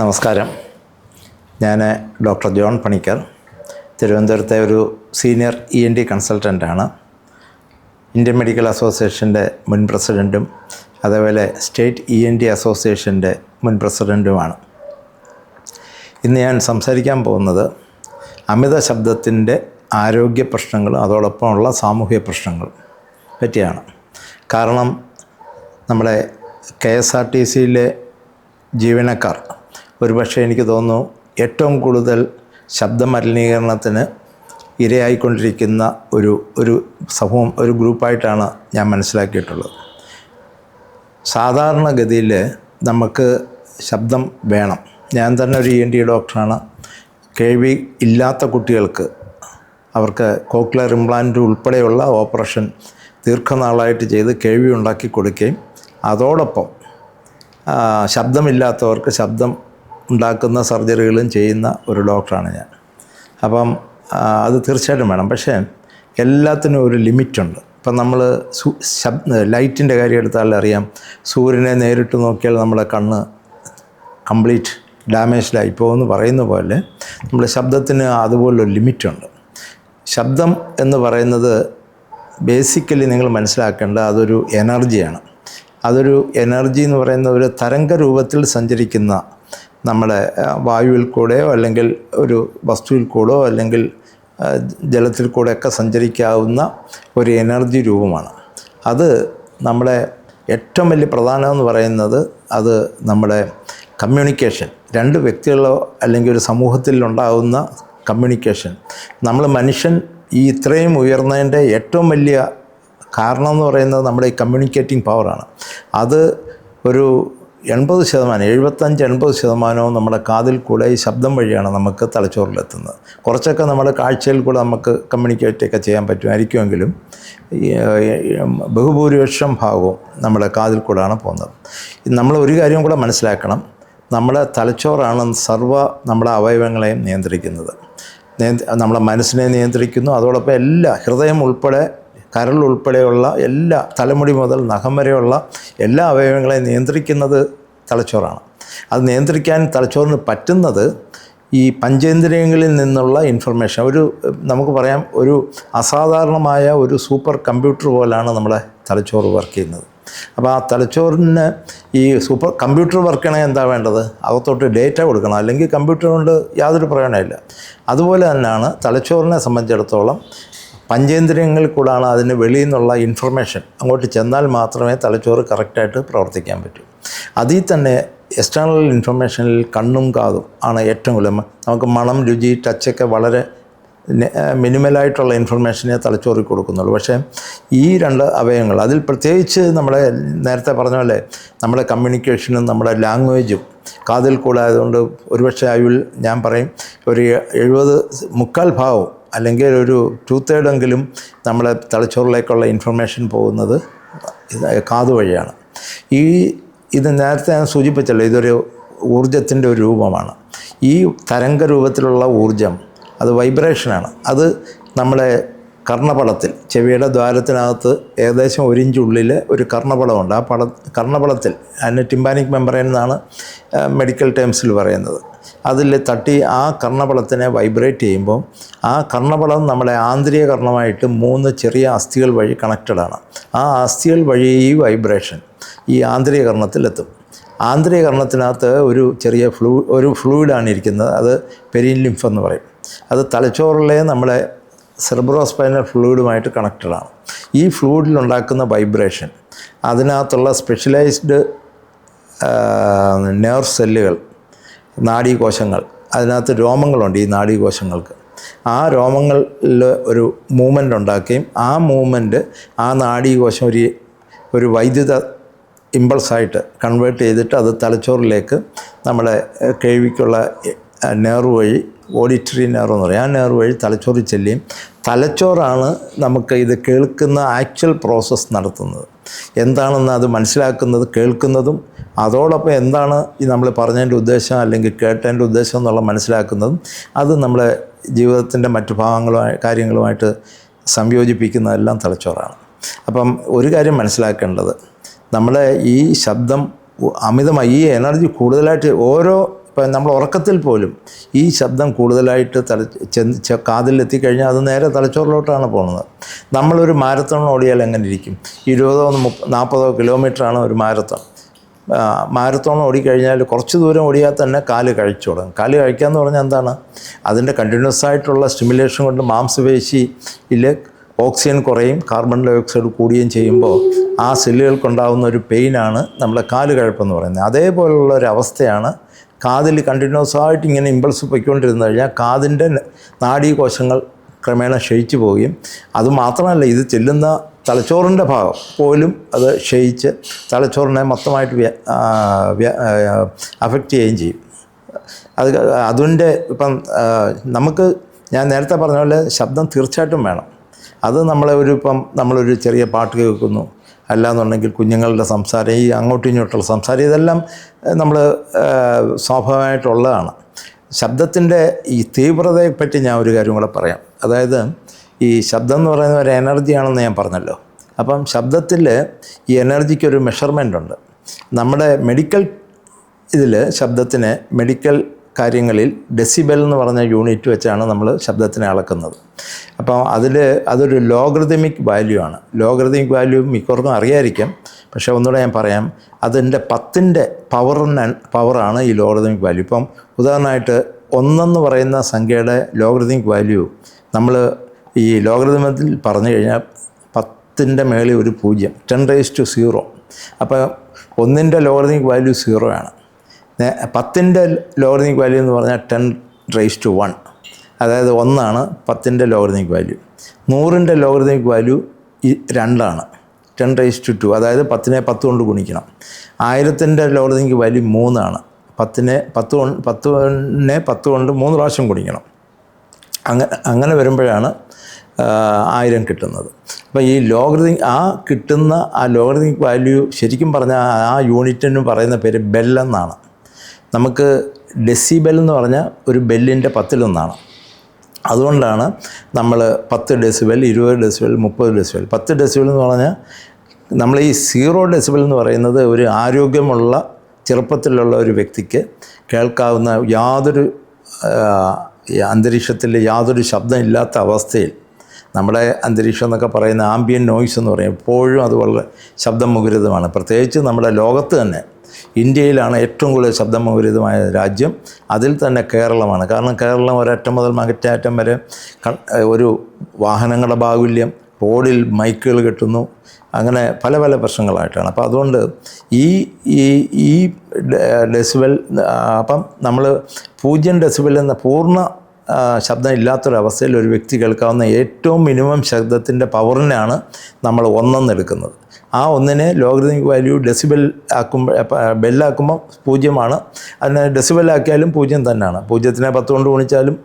നമസ്കാരം. ഞാൻ doctor John Panicker. തിരുവനന്തപുരത്തെ ഒരു സീനിയർ ഇ എൻ ഡി കൺസൾട്ടന്റാണ് ഇന്ത്യൻ മെഡിക്കൽ അസോസിയേഷന്റെ മുൻ പ്രസിഡന്റും അതേപോലെ സ്റ്റേറ്റ് ഇ എൻ ഡി അസോസിയേഷന്റെ മുൻ പ്രസിഡന്റുമാണ് ഇന്ന് ഞാൻ സംസാരിക്കാൻ പോകുന്നത് അമിത ശബ്ദത്തിന്റെ ആരോഗ്യ പ്രശ്നങ്ങളും അതോടൊപ്പമുള്ള സാമൂഹ്യ പ്രശ്നങ്ങളും പറ്റിയാണ്. കാരണം നമ്മുടെ കെ എസ് ആർ ടി സിയിലെ ജീവനക്കാർ ഒരുപക്ഷെ എനിക്ക് തോന്നുന്നു ഏറ്റവും കൂടുതൽ ശബ്ദ മലിനീകരണത്തിന് ഇരയായിക്കൊണ്ടിരിക്കുന്ന ഒരു ഒരു സമൂഹം ഒരു ഗ്രൂപ്പായിട്ടാണ് ഞാൻ മനസ്സിലാക്കിയിട്ടുള്ളത്. സാധാരണഗതിയിൽ നമുക്ക് ശബ്ദം വേണം. ഞാൻ തന്നെ ഒരു ഇ എൻ ഡി ഡോക്ടറാണ്. കേൾവി ഇല്ലാത്ത കുട്ടികൾക്ക് അവർക്ക് കോക്ലർ ഇംപ്ലാന്റ് ഉൾപ്പെടെയുള്ള ഓപ്പറേഷൻ ദീർഘനാളായിട്ട് ചെയ്ത് കേൾവി ഉണ്ടാക്കി കൊടുക്കുകയും അതോടൊപ്പം ശബ്ദമില്ലാത്തവർക്ക് ശബ്ദം ഉണ്ടാക്കുന്ന സർജറികളും ചെയ്യുന്ന ഒരു ഡോക്ടറാണ് ഞാൻ. അപ്പം അത് തീർച്ചയായിട്ടും വേണം. പക്ഷേ എല്ലാത്തിനും ഒരു ലിമിറ്റുണ്ട്. ഇപ്പം നമ്മൾ ശബ്ദ ലൈറ്റിന്റെ കാര്യം എടുത്താൽ അറിയാം. സൂര്യനെ നേരിട്ട് നോക്കിയാൽ നമ്മുടെ കണ്ണ് കംപ്ലീറ്റ് ഡാമേജ്ഡായി പോകുമെന്ന് പറയുന്ന പോലെ നമ്മൾ ശബ്ദത്തിന് അതുപോലൊരു ലിമിറ്റുണ്ട്. ശബ്ദം എന്ന് പറയുന്നത് ബേസിക്കലി നിങ്ങൾ മനസ്സിലാക്കേണ്ട അതൊരു എനർജിയാണ്. അതൊരു എനർജി എന്ന് പറയുന്ന ഒരു തരംഗ രൂപത്തിൽ സഞ്ചരിക്കുന്ന നമ്മുടെ വായുവിൽ കൂടെയോ അല്ലെങ്കിൽ ഒരു വസ്തുവിൽ കൂടെയോ അല്ലെങ്കിൽ ജലത്തിൽ കൂടെയൊക്കെ സഞ്ചരിക്കാവുന്ന ഒരു എനർജി രൂപമാണ്. അത് നമ്മുടെ ഏറ്റവും വലിയ പ്രധാനം എന്ന് പറയുന്നത് അത് നമ്മുടെ കമ്മ്യൂണിക്കേഷൻ. രണ്ട് വ്യക്തികളോ അല്ലെങ്കിൽ ഒരു സമൂഹത്തിൽ ഉണ്ടാകുന്ന കമ്മ്യൂണിക്കേഷൻ. നമ്മൾ മനുഷ്യൻ ഈ ഇത്രയും ഉയർന്നതിന്റെ ഏറ്റവും വലിയ കാരണം എന്ന് പറയുന്നത് നമ്മുടെ ഈ കമ്മ്യൂണിക്കേറ്റിംഗ് പവറാണ്. അത് ഒരു എൺപത് ശതമാനം എഴുപത്തഞ്ച് എൺപത് ശതമാനവും നമ്മുടെ കാതിൽ കൂടെ ഈ ശബ്ദം വഴിയാണ് നമുക്ക് തലച്ചോറിലെത്തുന്നത്. കുറച്ചൊക്കെ നമ്മുടെ കാഴ്ചയിൽ കൂടെ നമുക്ക് കമ്മ്യൂണിക്കേറ്റൊക്കെ ചെയ്യാൻ പറ്റുമായിരിക്കുമെങ്കിലും ബഹുഭൂരിപക്ഷം ഭാഗവും നമ്മുടെ കാതിൽ കൂടെയാണ് പോകുന്നത്. നമ്മൾ ഒരു കാര്യം കൂടെ മനസ്സിലാക്കണം. നമ്മുടെ തലച്ചോറാണ് സർവ നമ്മുടെ അവയവങ്ങളെയും നിയന്ത്രിക്കുന്നത്. നിയന്ത്ര നമ്മുടെ മനസ്സിനെ നിയന്ത്രിക്കുന്നു. അതോടൊപ്പം എല്ലാ ഹൃദയം ഉൾപ്പെടെ കരൾ ഉൾപ്പെടെയുള്ള എല്ലാ തലമുടി മുതൽ നഖം വരെയുള്ള എല്ലാ അവയവങ്ങളെയും നിയന്ത്രിക്കുന്നത് തലച്ചോറാണ്. അത് നിയന്ത്രിക്കാൻ തലച്ചോറിന് പറ്റുന്നത് ഈ പഞ്ചേന്ദ്രിയങ്ങളിൽ നിന്നുള്ള ഇൻഫർമേഷൻ ഒരു നമുക്ക് പറയാം ഒരു അസാധാരണമായ ഒരു സൂപ്പർ കമ്പ്യൂട്ടർ പോലാണ് നമ്മുടെ തലച്ചോറ് വർക്ക് ചെയ്യുന്നത്. അപ്പോൾ ആ തലച്ചോറിന് ഈ സൂപ്പർ കമ്പ്യൂട്ടർ വർക്ക് ചെയ്യണമെങ്കിൽ എന്താ വേണ്ടത്? അകത്തോട്ട് ഡേറ്റ കൊടുക്കണം. അല്ലെങ്കിൽ കമ്പ്യൂട്ടർ കൊണ്ട് യാതൊരു പ്രയോജനമില്ല അതുപോലെ തന്നെയാണ് തലച്ചോറിനെ സംബന്ധിച്ചിടത്തോളം പഞ്ചേന്ദ്രിയങ്ങളിൽ കൂടാണ് അതിന് വെളിയിൽ നിന്നുള്ള ഇൻഫർമേഷൻ അങ്ങോട്ട് ചെന്നാൽ മാത്രമേ തലച്ചോറ് കറക്റ്റായിട്ട് പ്രവർത്തിക്കാൻ പറ്റൂ. അതിൽ തന്നെ എക്സ്റ്റേണൽ ഇൻഫർമേഷനിൽ കണ്ണും കാതും ആണ് ഏറ്റവും കൂടുതൽ. നമുക്ക് മണം രുചി ടച്ചൊക്കെ വളരെ മിനിമലായിട്ടുള്ള ഇൻഫർമേഷനെ തലച്ചോറി കൊടുക്കുന്നുള്ളൂ. പക്ഷേ ഈ രണ്ട് അവയവങ്ങൾ അതിൽ പ്രത്യേകിച്ച് നമ്മളെ നേരത്തെ പറഞ്ഞ പോലെ നമ്മുടെ കമ്മ്യൂണിക്കേഷനും നമ്മുടെ ലാംഗ്വേജും കാതിൽ കൂടെ ആയതുകൊണ്ട് ഒരുപക്ഷെ അയുൾ ഞാൻ പറയും ഒരു എഴുപത് മുക്കാൽ ഭാവവും അല്ലെങ്കിൽ ഒരു ടു തേർഡെങ്കിലും നമ്മളെ തലച്ചോറിലേക്കുള്ള ഇൻഫർമേഷൻ പോകുന്നത് കാതു വഴിയാണ്. ഈ ഇത് നേരത്തെ ഞാൻ സൂചിപ്പിച്ചല്ലോ ഇതൊരു ഊർജത്തിന്റെ ഒരു രൂപമാണ്. ഈ തരംഗ രൂപത്തിലുള്ള ഊർജം അത് വൈബ്രേഷനാണ് അത് നമ്മളെ കർണപടത്തിൽ ചെവിയുടെ ദ്വാരത്തിനകത്ത് ഏകദേശം ഒരു ഇഞ്ച് ഉള്ളിൽ ഒരു കർണപടമുണ്ട് ആ പട കർണപടത്തിൽ അതിന് ടിംബാനിക് മെമ്പറൈൻ എന്നാണ് മെഡിക്കൽ ടേംസിൽ പറയുന്നത്. അതിൽ തട്ടി ആ കർണപടത്തിനെ വൈബ്രേറ്റ് ചെയ്യുമ്പോൾ ആ കർണപളം നമ്മളെ ആന്തരിക കർണമായിട്ട് മൂന്ന് ചെറിയ അസ്ഥികൾ വഴി കണക്റ്റഡാണ്. ആ അസ്ഥികൾ വഴി ഈ വൈബ്രേഷൻ ഈ ആന്തരിക കർണത്തിലെത്തും ആന്തരിക കർണത്തിനകത്ത് ഒരു ചെറിയ ഫ്ലൂ ഒരു ഫ്ലൂയിഡാണ് ഇരിക്കുന്നത്. അത് പെരിൻ ലിംഫ് എന്ന് പറയും. അത് തലച്ചോറിലെ നമ്മളെ സെർബ്രോസ്പൈനൽ ഫ്ലൂയിഡുമായിട്ട് കണക്റ്റഡാണ്. ഈ ഫ്ലൂയിഡിലുണ്ടാക്കുന്ന വൈബ്രേഷൻ അതിനകത്തുള്ള സ്പെഷ്യലൈസ്ഡ് നെർവ് സെല്ലുകൾ നാഡീകോശങ്ങൾ. അതിനകത്ത് രോമങ്ങളുണ്ട് ഈ നാഡീകോശങ്ങൾക്ക്. ആ രോമങ്ങളിൽ ഒരു മൂവ്മെന്റ് ഉണ്ടാക്കുകയും ആ മൂവ്മെന്റ് ആ നാഡീകോശം ഒരു ഒരു വൈദ്യുത ഇമ്പൾസായിട്ട് കൺവേർട്ട് ചെയ്തിട്ട് അത് തലച്ചോറിലേക്ക് നമ്മുടെ കേൾവിക്കുള്ള നേർവ് വഴി ഓഡിറ്ററി നേർവ് എന്ന് പറയും. ആ നേർവ് വഴി തലച്ചോറിൽ ചെല്ലുകയും തലച്ചോറാണ് നമുക്ക് ഇത് കേൾക്കുന്ന ആക്ച്വൽ പ്രോസസ്സ് നടത്തുന്നത്. എന്താണെന്ന് അത് മനസ്സിലാക്കുന്നത് കേൾക്കുന്നതും അതോടൊപ്പം എന്താണ് ഈ നമ്മൾ പറഞ്ഞതിന്റെ ഉദ്ദേശം അല്ലെങ്കിൽ കേട്ടതിന്റെ ഉദ്ദേശം എന്നുള്ള മനസ്സിലാക്കുന്നതും അത് നമ്മളെ ജീവിതത്തിന്റെ മറ്റു ഭാഗങ്ങളുമായി കാര്യങ്ങളുമായിട്ട് സംയോജിപ്പിക്കുന്നതെല്ലാം തലച്ചോറാണ്. അപ്പം ഒരു കാര്യം മനസ്സിലാക്കേണ്ടത് നമ്മളെ ഈ ശബ്ദം അമിതമായി ഈ എനർജി കൂടുതലായിട്ട് ഓരോ ഇപ്പം നമ്മൾ ഉറക്കത്തിൽ പോലും ഈ ശബ്ദം കൂടുതലായിട്ട് തല ചെന്ന് കാതിലെത്തിക്കഴിഞ്ഞാൽ അത് നേരെ തലച്ചോറിലോട്ടാണ് പോകുന്നത്. നമ്മളൊരു മാരത്തോൺ ഓടിയാൽ എങ്ങനെ ഇരിക്കും? ഇരുപതോ മുപ്പ നാൽപ്പതോ കിലോമീറ്ററാണ് ഒരു മാരത്തോൺ. മാരത്തോൺ ഓടിക്കഴിഞ്ഞാൽ കുറച്ച് ദൂരം ഓടിയാൽ തന്നെ കാൽ കഴിച്ചു തുടങ്ങും. കാൽ കഴിക്കുക എന്ന് പറഞ്ഞാൽ എന്താണ്? അതിന്റെ കണ്ടിന്യൂസ് ആയിട്ടുള്ള സ്റ്റിമുലേഷൻ കൊണ്ട് മാംസപേശിയിൽ ഓക്സിജൻ കുറയും കാർബൺ ഡൈ ഓക്സൈഡ് കൂടുകയും ചെയ്യുമ്പോൾ ആ സെല്ലുകൾക്കുണ്ടാകുന്ന ഒരു പെയിനാണ് നമ്മുടെ കാൽ കഴപ്പെന്ന് പറയുന്നത്. അതേപോലുള്ള ഒരു അവസ്ഥയാണ് കാതിൽ കണ്ടിന്യൂസ് ആയിട്ട് ഇങ്ങനെ ഇമ്പൾസ് പൊയ്ക്കൊണ്ടിരുന്നു കഴിഞ്ഞാൽ കാതിന്റെ നാഡീകോശങ്ങൾ ക്രമേണ ക്ഷയിച്ചു പോവുകയും. അതുമാത്രമല്ല ഇത് ചെല്ലുന്ന തലച്ചോറിന്റെ ഭാഗം പോലും അത് ക്ഷയിച്ച് തലച്ചോറിനെ മൊത്തമായിട്ട് അഫക്റ്റ് ചെയ്യുകയും ചെയ്യും. അത് അതിന്റെ ഇപ്പം നമുക്ക് ഞാൻ നേരത്തെ പറഞ്ഞ പോലെ ശബ്ദം തീർച്ചയായിട്ടും വേണം. അത് നമ്മളെ ഒരു ഇപ്പം നമ്മളൊരു ചെറിയ പാട്ട് കേൾക്കുന്നു. അല്ലാന്നുണ്ടെങ്കിൽ കുഞ്ഞുങ്ങളുടെ സംസാരം ഈ അങ്ങോട്ടും ഇങ്ങോട്ടുള്ള സംസാരം ഇതെല്ലാം നമ്മൾ സ്വാഭാവികമായിട്ടുള്ളതാണ്. ശബ്ദത്തിന്റെ ഈ തീവ്രതയെപ്പറ്റി ഞാൻ ഒരു കാര്യം കൂടെ പറയാം. അതായത് ഈ ശബ്ദം എന്ന് പറയുന്ന ഒരു എനർജിയാണെന്ന് ഞാൻ പറഞ്ഞല്ലോ. അപ്പം ശബ്ദത്തിൽ ഈ എനർജിക്ക് ഒരു മെഷർമെന്റ് ഉണ്ട്. നമ്മുടെ മെഡിക്കൽ ഇതിൽ ശബ്ദത്തിന് മെഡിക്കൽ കാര്യങ്ങളിൽ ഡെസിബൽ എന്ന് പറഞ്ഞ യൂണിറ്റ് വെച്ചാണ് നമ്മൾ ശബ്ദത്തിനെ അളക്കുന്നത്. അപ്പം അതിൽ അതൊരു ലോഗ്രതമിക് വാല്യൂ ആണ്. ലോഗ്രതമിക് വാല്യൂ മിക്കവർക്കും അറിയായിരിക്കും. പക്ഷേ ഒന്നുകൂടെ ഞാൻ പറയാം. അതിന്റെ പത്തിന്റെ പവറിന് പവറാണ് ഈ ലോഗ്രതമിക് വാല്യൂ ഇപ്പം ഉദാഹരണമായിട്ട് ഒന്നെന്ന് പറയുന്ന സംഖ്യയുടെ ലോഗ്രതമിക് വാല്യൂ നമ്മൾ ഈ ലോഗരിതമത്തിൽ പറഞ്ഞു കഴിഞ്ഞാൽ പത്തിന്റെ മേളിൽ ഒരു പൂജ്യം. ടെൻ റേസ് ടു സീറോ അപ്പോൾ ഒന്നിന്റെ ലോഗറിതമിക് വാല്യൂ സീറോ ആണ്. പത്തിന്റെ ലോഗറിതമിക് വാല്യൂ എന്ന് പറഞ്ഞാൽ ടെൻ റേസ് ടു വൺ അതായത് ഒന്നാണ് പത്തിന്റെ ലോഗറിതമിക് വാല്യൂ നൂറിന്റെ ലോഗറിതമിക് വാല്യൂ ഈ രണ്ടാണ്. ടെൻ റേസ് ടു ടു അതായത് പത്തിനെ പത്ത് കൊണ്ട് ഗുണിക്കണം. ആയിരത്തിന്റെ ലോഗറിതമിക് വാല്യൂ മൂന്നാണ്. പത്തിനെ പത്ത് കൊണ്ട് പത്തിനെ പത്ത് കൊണ്ട് മൂന്ന് പ്രാവശ്യം ഗുണിക്കണം. അങ്ങനെ അങ്ങനെ വരുമ്പോഴാണ് ആയിരം കിട്ടുന്നത്. അപ്പോൾ ഈ ലോഗറിതിക് ആ കിട്ടുന്ന ആ ലോഗറിതിക് വാല്യൂ ശരിക്കും പറഞ്ഞാൽ ആ യൂണിറ്റിന് പറയുന്ന പേര് ബെല്ലെന്നാണ് നമുക്ക് ഡെസിബെൽ എന്ന് പറഞ്ഞാൽ ഒരു ബെല്ലിന്റെ പത്തിലൊന്നാണ് അതുകൊണ്ടാണ് നമ്മൾ പത്ത് ഡെസിബൽ ഇരുപത് ഡെസിബൽ മുപ്പത് ഡെസിബൽ. പത്ത് ഡെസിബൽ എന്ന് പറഞ്ഞാൽ നമ്മൾ ഈ സീറോ ഡെസിബൽ എന്ന് പറയുന്നത് ഒരു ആരോഗ്യമുള്ള ചെറുപ്പത്തിലുള്ള ഒരു വ്യക്തിക്ക് കേൾക്കാവുന്ന യാതൊരു അന്തരീക്ഷത്തിൽ യാതൊരു ശബ്ദമില്ലാത്ത അവസ്ഥയിൽ നമ്മുടെ അന്തരീക്ഷം എന്നൊക്കെ പറയുന്ന ആംബിയൻ നോയ്സ് എന്ന് പറയും. എപ്പോഴും അത് വളരെ ശബ്ദം മുഖരിതമാണ്. പ്രത്യേകിച്ച് നമ്മുടെ ലോകത്ത് തന്നെ ഇന്ത്യയിലാണ് ഏറ്റവും കൂടുതൽ ശബ്ദം മുഖരിതമായ രാജ്യം. അതിൽ തന്നെ കേരളമാണ്. കാരണം കേരളം ഒരറ്റം മുതൽ മറ്റേ അറ്റം വരെ ഒരു വാഹനങ്ങളുടെ ബാഹുല്യം റോഡിൽ മൈക്കുകൾ കിട്ടുന്നു അങ്ങനെ പല പല പ്രശ്നങ്ങളായിട്ടാണ്. അപ്പോൾ അതുകൊണ്ട് ഈ ഈ ഈ ഡെസിബൽ അപ്പം നമ്മൾ പൂജ്യം ഡെസിബൽ എന്ന പൂർണ ശബ്ദം ഇല്ലാത്തൊരവസ്ഥയിൽ ഒരു വ്യക്തി കേൾക്കാവുന്ന ഏറ്റവും മിനിമം ശബ്ദത്തിന്റെ പവറിനാണ് നമ്മൾ ഒന്നെന്നെടുക്കുന്നത് ആ ഒന്നിനെ ലോഗറിതമിക് വാല്യൂ ഡെസിബൽ ആക്കുമ്പോൾ ബെല്ലാക്കുമ്പോൾ പൂജ്യമാണ്. അതിനെ ഡെസിബൽ ആക്കിയാലും പൂജ്യം തന്നെയാണ് പൂജ്യത്തിനെ പത്ത് കൊണ്ട് ഗുണിച്ചാലും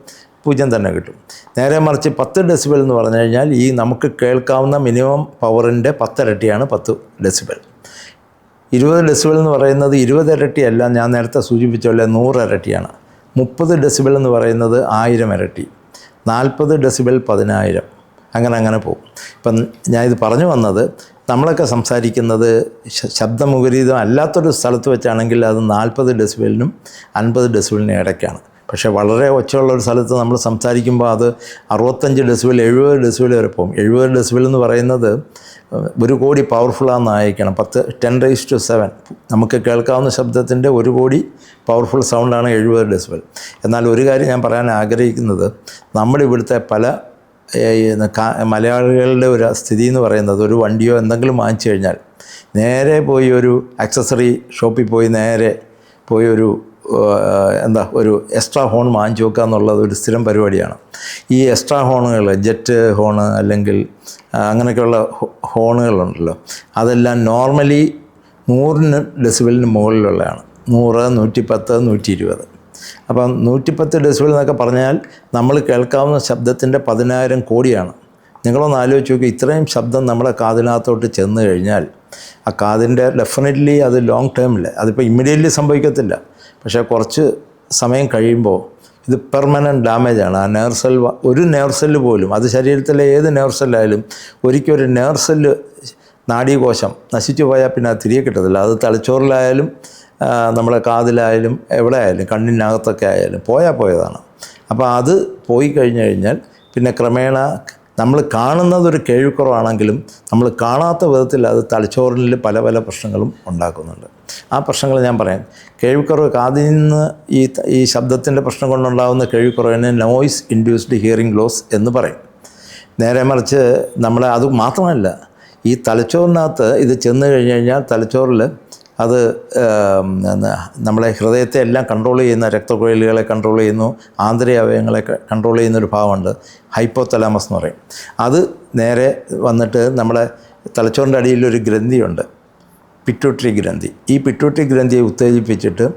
പൂജ്യം തന്നെ കിട്ടും. നേരെ മറിച്ച് പത്ത് ഡെസിബൽ എന്ന് പറഞ്ഞു കഴിഞ്ഞാൽ ഈ നമുക്ക് കേൾക്കാവുന്ന മിനിമം പവറിന്റെ പത്തിരട്ടിയാണ് പത്ത് ഡെസിബൽ. ഇരുപത് ഡെസിബൽ എന്ന് പറയുന്നത് ഇരുപത് ഇരട്ടിയല്ല ഞാൻ നേരത്തെ സൂചിപ്പിച്ച പോലെ നൂറ് ഇരട്ടിയാണ്. മുപ്പത് ഡെസിബിൾ എന്ന് പറയുന്നത് ആയിരം ഇരട്ടി. നാൽപ്പത് ഡെസിബൽ പതിനായിരം. അങ്ങനെ അങ്ങനെ പോകും. ഇപ്പം ഞാൻ ഇത് പറഞ്ഞു വന്നത് നമ്മളൊക്കെ സംസാരിക്കുന്നത് ശബ്ദമുപരീതം അല്ലാത്തൊരു സ്ഥലത്ത് വെച്ചാണെങ്കിൽ അത് നാൽപ്പത് ഡെസിബലിനും അൻപത് ഡെസിബിളിനും ഇടയ്ക്കാണ്. പക്ഷേ വളരെ ഒച്ചയുള്ള ഒരു സ്ഥലത്ത് നമ്മൾ സംസാരിക്കുമ്പോൾ അത് അറുപത്തഞ്ച് ഡെസിബിൾ എഴുപത് ഡെസിബിൾ വരെ പോകും. എഴുപത് ഡെസിബിൾ എന്ന് പറയുന്നത് ഒരു കോടി പവർഫുള്ളാന്ന് ആയിരിക്കണം. പത്ത് ടെൻ റൈസ് ടു സെവൻ. നമുക്ക് കേൾക്കാവുന്ന ശബ്ദത്തിന്റെ ഒരു കോടി പവർഫുൾ സൗണ്ടാണ് എഴുപത് ഡെസിബിൾ. എന്നാൽ ഒരു കാര്യം ഞാൻ പറയാൻ ആഗ്രഹിക്കുന്നത് നമ്മളിവിടുത്തെ പല മലയാളികളുടെ ഒരു സ്ഥിതി എന്ന് പറയുന്നത് ഒരു വണ്ടിയോ എന്തെങ്കിലും വാങ്ങിച്ചു കഴിഞ്ഞാൽ നേരെ പോയി ഒരു ആക്സസറി ഷോപ്പിൽ പോയി നേരെ പോയി ഒരു എന്താ ഒരു എക്സ്ട്രാ ഹോൺ വാങ്ങിച്ചു വെക്കുക എന്നുള്ളത് ഒരു സ്ഥിരം പരിപാടിയാണ്. ഈ എക്സ്ട്രാ ഹോണുകൾ ജെറ്റ് ഹോണ് അല്ലെങ്കിൽ അങ്ങനെയൊക്കെയുള്ള ഹോണുകളുണ്ടല്ലോ. അതെല്ലാം നോർമലി നൂറിന് ഡെസിബലിന് മുകളിലുള്ളതാണ്. നൂറ് നൂറ്റിപ്പത്ത് നൂറ്റി ഇരുപത് അപ്പം നൂറ്റിപ്പത്ത് ഡെസിബിൾ എന്നൊക്കെ പറഞ്ഞാൽ നമ്മൾ കേൾക്കാവുന്ന ശബ്ദത്തിന്റെ പതിനായിരം കോടിയാണ്. നിങ്ങളൊന്ന് ആലോചിച്ച് നോക്കി ഇത്രയും ശബ്ദം നമ്മുടെ കാതിനകത്തോട്ട് ചെന്ന് കഴിഞ്ഞാൽ ആ കാതിന്റെ ഡെഫിനറ്റ്ലി അത് ലോങ് ടേമിൽ അതിപ്പോൾ ഇമ്മീഡിയറ്റ്ലി സംഭവിക്കത്തില്ല. പക്ഷേ കുറച്ച് സമയം കഴിയുമ്പോൾ ഇത് പെർമനന്റ് ഡാമേജാണ് ആ നെയർ സെൽ ഒരു നെയർ സെല്ല് പോലും അത് ശരീരത്തിലെ ഏത് നെയർ സെല്ലായാലും ഒരിക്കലും ഒരു നെയർ സെല്ല് നാഡീകോശം നശിച്ചു പോയാൽ പിന്നെ അത് തിരികെ കിട്ടത്തില്ല. അത് തലച്ചോറിലായാലും നമ്മുടെ കാതിലായാലും എവിടെ ആയാലും കണ്ണിനകത്തൊക്കെ ആയാലും പോയാൽ പോയതാണ്. അപ്പോൾ അത് പോയി കഴിഞ്ഞു കഴിഞ്ഞാൽ പിന്നെ ക്രമേണ നമ്മൾ കാണുന്നതൊരു കേൾവിക്കുറവാണെങ്കിലും നമ്മൾ കാണാത്ത വിധത്തിൽ അത് തലച്ചോറിൽ പല പല പ്രശ്നങ്ങളും ഉണ്ടാക്കുന്നുണ്ട്. ആ പ്രശ്നങ്ങൾ ഞാൻ പറയാം. കേൾവിക്കുറവ് കാതിൽ നിന്ന് ഈ ഈ ശബ്ദത്തിന്റെ പ്രശ്നം കൊണ്ടുണ്ടാകുന്ന കേൾവിക്കുറവിനെ നോയ്സ് ഇൻഡ്യൂസ്ഡ് ഹിയറിംഗ് ലോസ് എന്ന് പറയും. നേരെ മറിച്ച് നമ്മളെ അത് മാത്രമല്ല ഈ തലച്ചോറിനകത്ത് ഇത് ചെന്ന് കഴിഞ്ഞ് കഴിഞ്ഞാൽ തലച്ചോറിൽ അത് നമ്മളെ ഹൃദയത്തെ എല്ലാം കൺട്രോൾ ചെയ്യുന്ന രക്തക്കുഴലുകളെ കൺട്രോൾ ചെയ്യുന്നു ആന്തരിക അവയവങ്ങളെ കൺട്രോൾ ചെയ്യുന്ന ഒരു ഭാഗമുണ്ട് ഹൈപ്പോതലാമസ് എന്ന് പറയും. അത് നേരെ വന്നിട്ട് നമ്മളെ തലച്ചോറിന്റെ അടിയിലൊരു ഗ്രന്ഥിയുണ്ട്. പിറ്റൂട്ടറി ഗ്രന്ഥി. ഈ പിറ്റൂട്ടറി ഗ്രന്ഥിയെ ഉത്തേജിപ്പിച്ചിട്ട്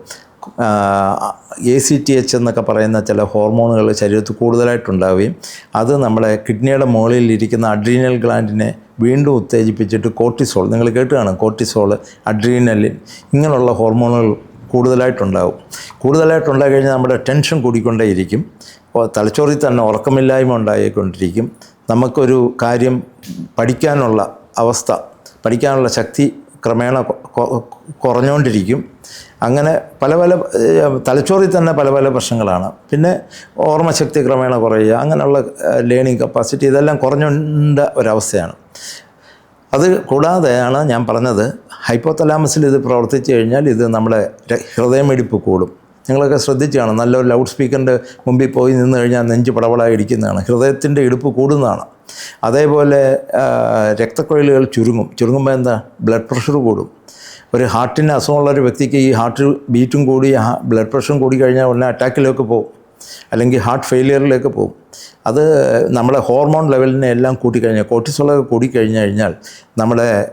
എ സി ടി എച്ച് എന്നൊക്കെ പറയുന്ന ചില ഹോർമോണുകൾ ശരീരത്തിൽ കൂടുതലായിട്ടുണ്ടാവുകയും അത് നമ്മളെ കിഡ്നിയുടെ മുകളിൽ ഇരിക്കുന്ന അഡ്രീനൽ ഗ്ലാൻഡിനെ വീണ്ടും ഉത്തേജിപ്പിച്ചിട്ട് കോർട്ടിസോൾ നിങ്ങൾ കേട്ടുകയാണ് കോർട്ടിസോൾ അഡ്രീനലിൻ ഇങ്ങനെയുള്ള ഹോർമോണുകൾ കൂടുതലായിട്ടുണ്ടാവും. കൂടുതലായിട്ടുണ്ടായി കഴിഞ്ഞാൽ നമ്മുടെ ടെൻഷൻ കൂടിക്കൊണ്ടേയിരിക്കും. തലച്ചോറിൽ തന്നെ ഉറക്കമില്ലായ്മ ഉണ്ടായിക്കൊണ്ടിരിക്കും. നമുക്കൊരു കാര്യം പഠിക്കാനുള്ള അവസ്ഥ പഠിക്കാനുള്ള ശക്തി ക്രമേണ കുറഞ്ഞുകൊണ്ടിരിക്കും അങ്ങനെ പല പല തലച്ചോറിൽ തന്നെ പല പല പ്രശ്നങ്ങളാണ്. പിന്നെ ഓർമ്മശക്തി ക്രമേണ കുറയുക അങ്ങനെയുള്ള ലേണിംഗ് കപ്പാസിറ്റി ഇതെല്ലാം കുറഞ്ഞുണ്ട ഒരവസ്ഥയാണ്. അത് കൂടാതെയാണ് ഞാൻ പറഞ്ഞത് ഹൈപ്പോതലാമസിൽ ഇത് പ്രവർത്തിച്ചു കഴിഞ്ഞാൽ ഇത് നമ്മുടെ ഹൃദയമിടിപ്പ് കൂടും. നിങ്ങളൊക്കെ ശ്രദ്ധിച്ചാണ് നല്ലൊരു ലൗഡ് സ്പീക്കറിന്റെ മുമ്പിൽ പോയി നിന്ന് കഴിഞ്ഞാൽ നെഞ്ച് പടവളായി ഇടിക്കുന്നതാണ് ഹൃദയത്തിന്റെ ഇടുപ്പ് കൂടുന്നതാണ്. അതേപോലെ രക്തക്കൊഴിലുകൾ ചുരുങ്ങും. ചുരുങ്ങുമ്പോൾ എന്താ? ബ്ലഡ് പ്രഷർ കൂടും. ഒരു ഹാർട്ടിന് അസുഖമുള്ള ഒരു വ്യക്തിക്ക് ഈ ഹാർട്ട് ബീറ്റും കൂടി ബ്ലഡ് പ്രഷറും കൂടി കഴിഞ്ഞാൽ ഉടനെ അറ്റാക്കിലേക്ക് പോകും. അല്ലെങ്കിൽ ഹാർട്ട് ഫെയിലിയറിലേക്ക് പോകും. അത് നമ്മളെ ഹോർമോൺ ലെവലിനെ എല്ലാം കൂട്ടിക്കഴിഞ്ഞാൽ കോർട്ടിസോളൊക്കെ കൂടിക്കഴിഞ്ഞ് കഴിഞ്ഞാൽ നമ്മുടെ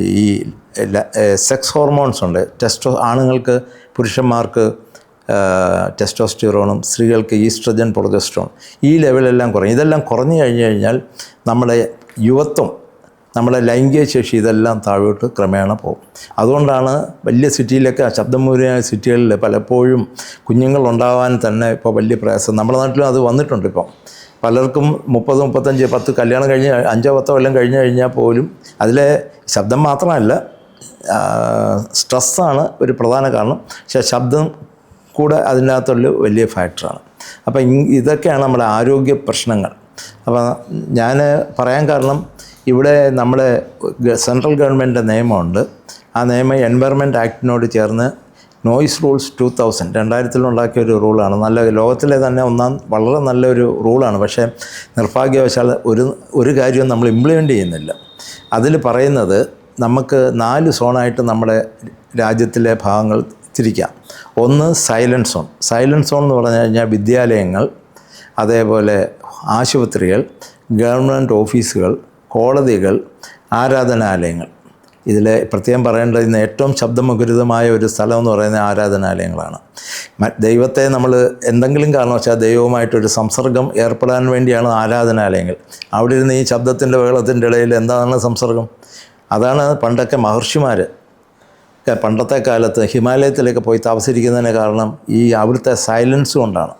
ഈ സെക്സ് ഹോർമോൺസ് ഉണ്ട്. ടെസ്റ്റോ ആണുങ്ങൾക്ക് പുരുഷന്മാർക്ക് ടെസ്റ്റോസ്റ്റിറോണും സ്ത്രീകൾക്ക് ഈസ്ട്രജൻ പ്രൊജസ്ട്രോൺ ഈ ലെവലെല്ലാം കുറയും. ഇതെല്ലാം കുറഞ്ഞു കഴിഞ്ഞു കഴിഞ്ഞാൽ നമ്മുടെ യുവത്വം നമ്മുടെ ലൈംഗിക ശേഷി ഇതെല്ലാം താഴോട്ട് ക്രമേണ പോകും. അതുകൊണ്ടാണ് വലിയ സിറ്റിയിലൊക്കെ ശബ്ദമൂലമായ സിറ്റികളിൽ പലപ്പോഴും കുഞ്ഞുങ്ങളുണ്ടാവാൻ തന്നെ ഇപ്പോൾ വലിയ പ്രയാസം. നമ്മുടെ നാട്ടിലും അത് വന്നിട്ടുണ്ട് ഇപ്പം പലർക്കും മുപ്പത് മുപ്പത്തഞ്ച് പത്ത് കല്യാണം കഴിഞ്ഞ് അഞ്ചോ പത്തോ കൊല്ലം കഴിഞ്ഞ് കഴിഞ്ഞാൽ പോലും അതിലെ ശബ്ദം മാത്രമല്ല സ്ട്രെസ്സാണ് ഒരു പ്രധാന കാരണം. പക്ഷേ ശബ്ദം കൂടെ അതിനകത്തുള്ള വലിയ ഫാക്ടറാണ്. അപ്പം ഇതൊക്കെയാണ് നമ്മുടെ ആരോഗ്യ പ്രശ്നങ്ങൾ. അപ്പോൾ ഞാൻ പറയാൻ കാരണം ഇവിടെ നമ്മൾ സെൻട്രൽ ഗവൺമെന്റിന്റെ നിയമമുണ്ട്. ആ നിയമം എൻവയറമെന്റ് ആക്ടിനോട് ചേർന്ന് നോയിസ് റൂൾസ് ടു തൗസൻഡ് രണ്ടായിരത്തിലുണ്ടാക്കിയ ഒരു റൂളാണ്. നല്ല ലോകത്തിലെ തന്നെ ഒന്നാം വളരെ നല്ലൊരു റൂളാണ്. പക്ഷേ നിർഭാഗ്യവശാൽ ഒരു ഒരു കാര്യവും നമ്മൾ ഇംപ്ലിമെന്റ് ചെയ്യുന്നില്ല. അതിൽ പറയുന്നത് നമുക്ക് നാല് സോണായിട്ട് നമ്മുടെ രാജ്യത്തിലെ ഭാഗങ്ങൾ തിരിക്കാം. ഒന്ന് സൈലന്റ് സോൺ സൈലന്റ് സോൺ എന്ന് പറഞ്ഞു കഴിഞ്ഞാൽ വിദ്യാലയങ്ങൾ അതേപോലെ ആശുപത്രികൾ ഗവൺമെന്റ് ഓഫീസുകൾ കോടതികൾ ആരാധനാലയങ്ങൾ. ഇതിൽ പ്രത്യേകം പറയേണ്ടത് ഇന്ന് ഏറ്റവും ശബ്ദമുഖരിതമായ ഒരു സ്ഥലം എന്ന് പറയുന്നത് ആരാധനാലയങ്ങളാണ്. ദൈവത്തെ നമ്മൾ എന്തെങ്കിലും കാരണവശാൽ ദൈവവുമായിട്ടൊരു സംസർഗം ഏർപ്പെടാൻ വേണ്ടിയാണ് ആരാധനാലയങ്ങൾ. അവിടെ ഇരുന്ന് ഈ ശബ്ദത്തിന്റെ വെള്ളത്തിന്റെ ഇടയിൽ എന്താണ് സംസർഗം? അതാണ് പണ്ടൊക്കെ മഹർഷിമാർ പണ്ടത്തെ കാലത്ത് ഹിമാലയത്തിലേക്ക് പോയി താമസിക്കുന്നതിന് കാരണം ഈ അവിടുത്തെ സൈലൻസ് കൊണ്ടാണ്.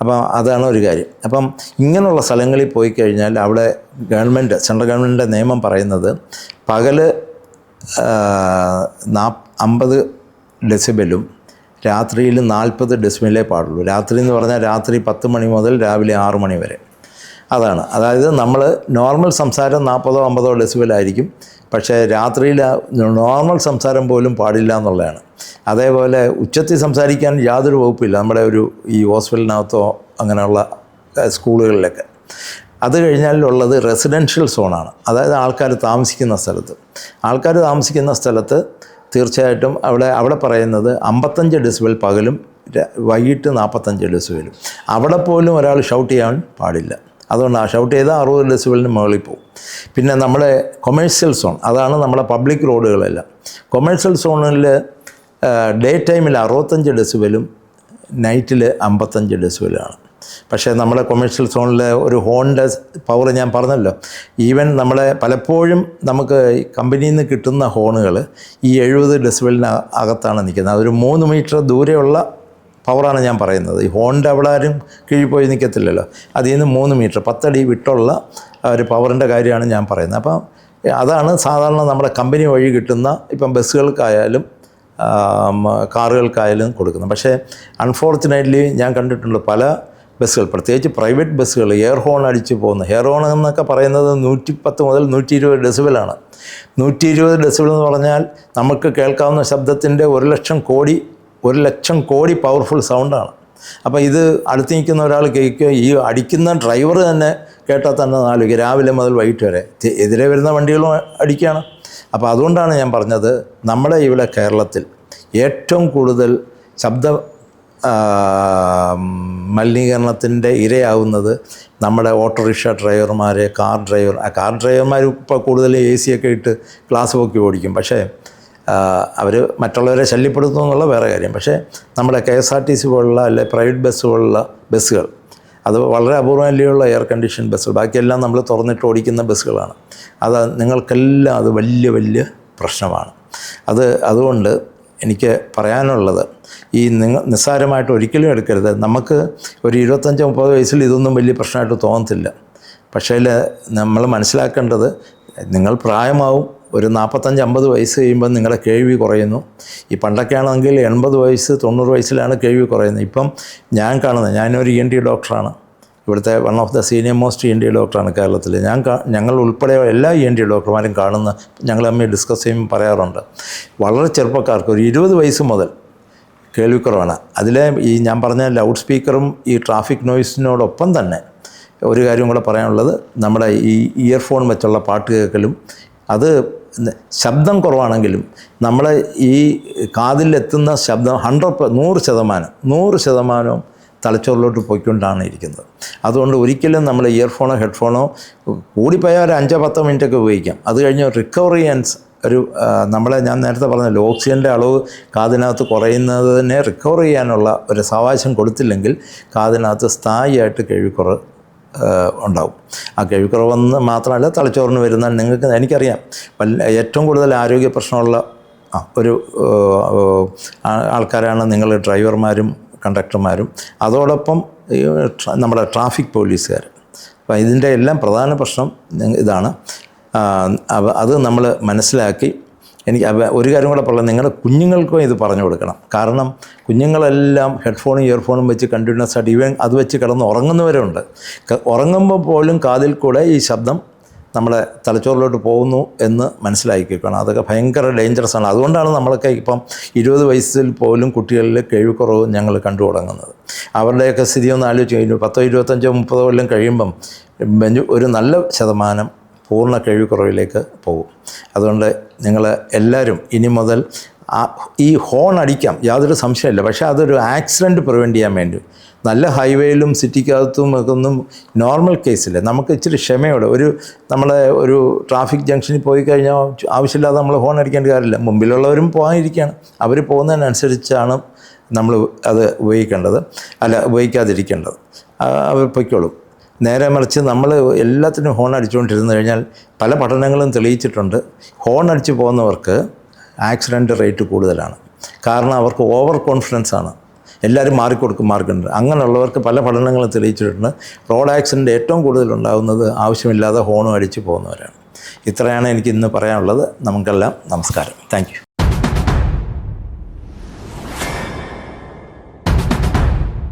അപ്പം അതാണ് ഒരു കാര്യം. അപ്പം ഇങ്ങനെയുള്ള സ്ഥലങ്ങളിൽ പോയി കഴിഞ്ഞാൽ അവിടെ ഗവൺമെന്റ് സെൻട്രൽ ഗവൺമെന്റിന്റെ നിയമം പറയുന്നത് പകൽ നാ അമ്പത് ഡെസിബലും രാത്രിയിൽ നാൽപ്പത് ഡെസിബലേ പാടുള്ളൂ. രാത്രി എന്ന് പറഞ്ഞാൽ രാത്രി പത്ത് മണി മുതൽ രാവിലെ ആറു മണി വരെ. അതാണ്. അതായത് നമ്മൾ നോർമൽ സംസാരം നാൽപ്പതോ അമ്പതോ ഡെസിബലായിരിക്കും. പക്ഷേ രാത്രിയിൽ നോർമൽ സംസാരം പോലും പാടില്ല എന്നുള്ളതാണ്. അതേപോലെ ഉച്ചത്തിൽ സംസാരിക്കാൻ യാതൊരു വകുപ്പില്ല. നമ്മുടെ ഒരു ഈ ഹോസ്പിറ്റലിനകത്തോ അങ്ങനെയുള്ള സ്കൂളുകളിലൊക്കെ. അത് കഴിഞ്ഞാലുള്ളത് റെസിഡൻഷ്യൽ സോണാണ്. അതായത് ആൾക്കാർ താമസിക്കുന്ന സ്ഥലത്ത്. ആൾക്കാർ താമസിക്കുന്ന സ്ഥലത്ത് തീർച്ചയായിട്ടും അവിടെ അവിടെ പറയുന്നത് അമ്പത്തഞ്ച് ഡെസിബൽ പകലും വൈകിട്ട് നാൽപ്പത്തഞ്ച് ഡെസിബലും. അവിടെ പോലും ഒരാൾ ഷൗട്ട് ചെയ്യാൻ പാടില്ല. അതുകൊണ്ട് ആ ഷൗട്ട് ചെയ്താൽ അറുപത് ഡെസിബലിന് മുകളിൽ പോകും പിന്നെ നമ്മുടെ കൊമേഴ്സ്യൽ സോൺ അതാണ് നമ്മുടെ പബ്ലിക് റോഡുകളെല്ലാം കൊമേഴ്സ്യൽ സോണിൽ ഡേ ടൈമിൽ അറുപത്തഞ്ച് ഡെസിബലും നൈറ്റിൽ അമ്പത്തഞ്ച് ഡെസിബലാണ് പക്ഷേ നമ്മുടെ കൊമേഴ്ഷ്യൽ സോണിൽ ഒരു ഹോണിന്റെ പവർ ഞാൻ പറഞ്ഞല്ലോ. ഈവൻ നമ്മളെ പലപ്പോഴും നമുക്ക് കമ്പനിയിൽ നിന്ന് കിട്ടുന്ന ഹോണുകൾ ഈ എഴുപത് ഡെസിബലിന് അകത്താണ് നിൽക്കുന്നത്. അതൊരു മൂന്ന് മീറ്റർ ദൂരെയുള്ള പവറാണ് ഞാൻ പറയുന്നത്. ഈ ഹോണിന്റെ ആരും കീഴിൽ പോയി നിൽക്കത്തില്ലല്ലോ. അതിൽ നിന്ന് മൂന്ന് മീറ്റർ പത്തടി വിട്ടുള്ള ഒരു പവറിന്റെ കാര്യമാണ് ഞാൻ പറയുന്നത്. അപ്പം അതാണ് സാധാരണ നമ്മുടെ കമ്പനി വഴി കിട്ടുന്ന ഇപ്പം ബസ്സുകൾക്കായാലും കാറുകൾക്കായാലും കൊടുക്കുന്നത്. പക്ഷേ അൺഫോർച്ചുനേറ്റ്ലി ഞാൻ കണ്ടിട്ടുണ്ട് പല ബസ്സുകൾ പ്രത്യേകിച്ച് പ്രൈവറ്റ് ബസ്സുകൾ എയർ ഹോൺ അടിച്ച് പോകുന്ന എയർ ഹോൺ എന്നൊക്കെ പറയുന്നത് നൂറ്റി പത്ത് മുതൽ നൂറ്റി ഇരുപത് ഡെസിബിളാണ് നൂറ്റി ഇരുപത് ഡെസിബിൾ എന്ന് പറഞ്ഞാൽ നമുക്ക് കേൾക്കാവുന്ന ശബ്ദത്തിന്റെ ഒരു ലക്ഷം കോടി ഒരു ലക്ഷം കോടി പവർഫുൾ സൗണ്ടാണ് അപ്പോൾ ഇത് അടുത്ത് നിൽക്കുന്ന ഒരാൾ കേൾക്കുക ഈ അടിക്കുന്ന ഡ്രൈവർ തന്നെ കേട്ടാൽ തന്നെ നാലുക. രാവിലെ മുതൽ വൈകിട്ട് വരെ എതിരെ വരുന്ന വണ്ടികളും അടിക്കുകയാണ്. അപ്പോൾ അതുകൊണ്ടാണ് ഞാൻ പറഞ്ഞത് നമ്മുടെ ഇവിടെ കേരളത്തിൽ ഏറ്റവും കൂടുതൽ ശബ്ദ മലിനീകരണത്തിന്റെ ഇരയാവുന്നത് നമ്മുടെ ഓട്ടോറിക്ഷ ഡ്രൈവർമാർ കാർ ഡ്രൈവർ കാർ ഡ്രൈവർമാർ ഇപ്പോൾ കൂടുതൽ എ സി ഒക്കെ ഇട്ട് ഗ്ലാസ് പൊക്കി ഓടിക്കും. പക്ഷേ അവർ മറ്റുള്ളവരെ ശല്യപ്പെടുത്തുന്നു എന്നുള്ള വേറെ കാര്യം. പക്ഷേ നമ്മുടെ K S R T C പോലുള്ള അല്ലെ പ്രൈവറ്റ് ബസ്സുകളുള്ള ബസ്സുകൾ അത് വളരെ അപൂർവമല്ലുള്ള എയർ കണ്ടീഷൻ ബസ്സുകൾ ബാക്കിയെല്ലാം നമ്മൾ തുറന്നിട്ട് ഓടിക്കുന്ന ബസ്സുകളാണ്. അത് നിങ്ങൾക്കെല്ലാം അത് വലിയ വലിയ പ്രശ്നമാണ്. അത് അതുകൊണ്ട് എനിക്ക് പറയാനുള്ളത് ഈ നിങ്ങൾ നിസ്സാരമായിട്ട് ഒരിക്കലും എടുക്കരുത്. നമുക്ക് ഒരു ഇരുപത്തഞ്ച് മുപ്പത് വയസ്സിൽ ഇതൊന്നും വലിയ പ്രശ്നമായിട്ട് തോന്നത്തില്ല. പക്ഷേ നമ്മൾ മനസ്സിലാക്കേണ്ടത് നിങ്ങൾ പ്രായമാവും ഒരു നാൽപ്പത്തഞ്ച് അമ്പത് വയസ്സ് കഴിയുമ്പോൾ നിങ്ങളുടെ കേൾവി കുറയുന്നു. ഈ പണ്ടൊക്കെ ആണെങ്കിൽ എൺപത് വയസ്സ് തൊണ്ണൂറ് വയസ്സിലാണ് കേൾവി കുറയുന്നത്. ഇപ്പം ഞാൻ കാണുന്നത് ഞാനൊരു ഇ എൻ ടി ഡോക്ടറാണ്. ഇവിടുത്തെ one of the senior most E N T ഡോക്ടറാണ് കേരളത്തിൽ ഞാൻ ഞങ്ങൾ ഉൾപ്പെടെ എല്ലാ ഇ എൻ ടി ഡോക്ടർമാരും കാണുന്ന ഞങ്ങൾ തമ്മിൽ ഡിസ്കസ് ചെയ്യുമ്പോൾ പറയാറുണ്ട്. വളരെ ചെറുപ്പക്കാർക്ക് ഒരു ഇരുപത് വയസ്സ് മുതൽ കേൾവിക്കുറവാണ് അതിലെ ഈ ഞാൻ പറഞ്ഞ ലൗഡ് സ്പീക്കറും ഈ ട്രാഫിക് നോയ്സിനോടൊപ്പം തന്നെ ഒരു കാര്യം കൂടെ പറയാനുള്ളത് നമ്മുടെ ഈ ഇയർഫോൺ വെച്ചുള്ള പാട്ട് കേൾക്കലും അത് ശബ്ദം കുറവാണെങ്കിലും നമ്മൾ ഈ കാതിലെത്തുന്ന ശബ്ദം ഹൺഡ്രഡ് നൂറ് ശതമാനം നൂറ് ശതമാനവും തലച്ചോറിലോട്ട് പോയിക്കൊണ്ടാണ് ഇരിക്കുന്നത്. അതുകൊണ്ട് ഒരിക്കലും നമ്മൾ ഇയർഫോണോ ഹെഡ്ഫോണോ കൂടിപ്പോയാൽ ഒരു അഞ്ചോ പത്തോ മിനിറ്റൊക്കെ ഉപയോഗിക്കാം. അത് കഴിഞ്ഞ് റിക്കവർ ചെയ്യാൻ ഒരു നമ്മളെ ഞാൻ നേരത്തെ പറഞ്ഞല്ലോ ഓക്സിജന്റെ അളവ് കാതിനകത്ത് കുറയുന്നതിനെ റിക്കവർ ചെയ്യാനുള്ള ഒരു സാവകാശം കൊടുത്തില്ലെങ്കിൽ കാതിനകത്ത് സ്ഥായിയായിട്ട് ആ, ഉണ്ടാവും. ആ കഴിവുക്കുറവെന്ന് മാത്രമല്ല തലച്ചോറിന് വരുന്ന നിങ്ങൾക്ക് എനിക്കറിയാം. ഏറ്റവും കൂടുതൽ ആരോഗ്യ പ്രശ്നമുള്ള ഒരു ആൾക്കാരാണ് നിങ്ങൾ ഡ്രൈവർമാരും കണ്ടക്ടർമാരും. അതോടൊപ്പം നമ്മുടെ ട്രാഫിക് പോലീസുകാർ. അപ്പോൾ ഇതിന്റെ എല്ലാം പ്രധാന പ്രശ്നം ഇതാണ്. അത് നമ്മൾ മനസ്സിലാക്കി എനിക്ക് ഒരു കാര്യം കൂടെ പറയാം നിങ്ങളുടെ കുഞ്ഞുങ്ങൾക്കും ഇത് പറഞ്ഞു കൊടുക്കണം. കാരണം കുഞ്ഞുങ്ങളെല്ലാം ഹെഡ്ഫോണും ഇയർഫോണും വെച്ച് കണ്ടിന്യൂസ് ആയിട്ട് ഇവൻ അത് വെച്ച് കിടന്ന് ഉറങ്ങുന്നവരുണ്ട്. ഉറങ്ങുമ്പോൾ പോലും കാതിൽ കൂടെ ഈ ശബ്ദം നമ്മളെ തലച്ചോറിലോട്ട് പോകുന്നു എന്ന് മനസ്സിലാക്കിക്കണം അതൊക്കെ ഭയങ്കര ഡേഞ്ചറസ് ആണ്. അതുകൊണ്ടാണ് നമ്മളൊക്കെ ഇപ്പം ഇരുപത് വയസ്സിൽ പോലും കുട്ടികളിൽ കേൾവിക്കുറവ് ഞങ്ങൾ കണ്ടു തുടങ്ങുന്നത്. അവരുടെയൊക്കെ സ്ഥിതി ഒന്ന് ആലോചിച്ച് കഴിഞ്ഞു. പത്തോ ഇരുപത്തഞ്ചോ മുപ്പതോ കൊല്ലം കഴിയുമ്പം ഒരു നല്ല ശതമാനം പൂർണ കഴിവുക്കുറവിലേക്ക് പോകും. അതുകൊണ്ട് നിങ്ങൾ എല്ലാവരും ഇനി മുതൽ ഈ ഹോൺ അടിക്കാം. യാതൊരു സംശയമില്ല പക്ഷേ അതൊരു ആക്സിഡന്റ് പ്രിവെന്റ് ചെയ്യാൻ വേണ്ടി. നല്ല ഹൈവേയിലും സിറ്റിക്കകത്തും ഒക്കെ ഒന്നും നോർമൽ കേസില്ല നമുക്ക് ഇച്ചിരി ക്ഷമയോടെ ഒരു നമ്മളെ ഒരു ട്രാഫിക് ജംഗ്ഷനിൽ പോയി കഴിഞ്ഞാൽ ആവശ്യമില്ലാതെ നമ്മൾ ഹോൺ അടിക്കേണ്ട കാര്യമില്ല. മുമ്പിലുള്ളവരും പോകാനിരിക്കുകയാണ്. അവർ പോകുന്നതിനനുസരിച്ചാണ് നമ്മൾ അത് ഉപയോഗിക്കേണ്ടത്. അല്ല ഉപയോഗിക്കാതിരിക്കേണ്ടത്. അവർ പൊയ്ക്കോളും. നേരെ മറിച്ച് നമ്മൾ എല്ലാത്തിനും ഹോൺ അടിച്ചുകൊണ്ടിരുന്നു കഴിഞ്ഞാൽ പല പഠനങ്ങളും തെളിയിച്ചിട്ടുണ്ട്. ഹോൺ അടിച്ച് പോകുന്നവർക്ക് ആക്സിഡന്റ് റേറ്റ് കൂടുതലാണ്. കാരണം അവർക്ക് ഓവർ കോൺഫിഡൻസ് ആണ്. എല്ലാവരും മാറിക്കൊടുക്കും മാർക്കുണ്ട് അങ്ങനെയുള്ളവർക്ക് പല പഠനങ്ങളും തെളിയിച്ചിട്ടുണ്ട്. റോഡ് ആക്സിഡന്റ് ഏറ്റവും കൂടുതൽ ഉണ്ടാകുന്നത് ആവശ്യമില്ലാതെ ഹോണും അടിച്ച് പോകുന്നവരാണ്. ഇത്രയാണ് എനിക്ക് ഇന്ന് പറയാനുള്ളത്. നമുക്കെല്ലാം നമസ്കാരം. താങ്ക്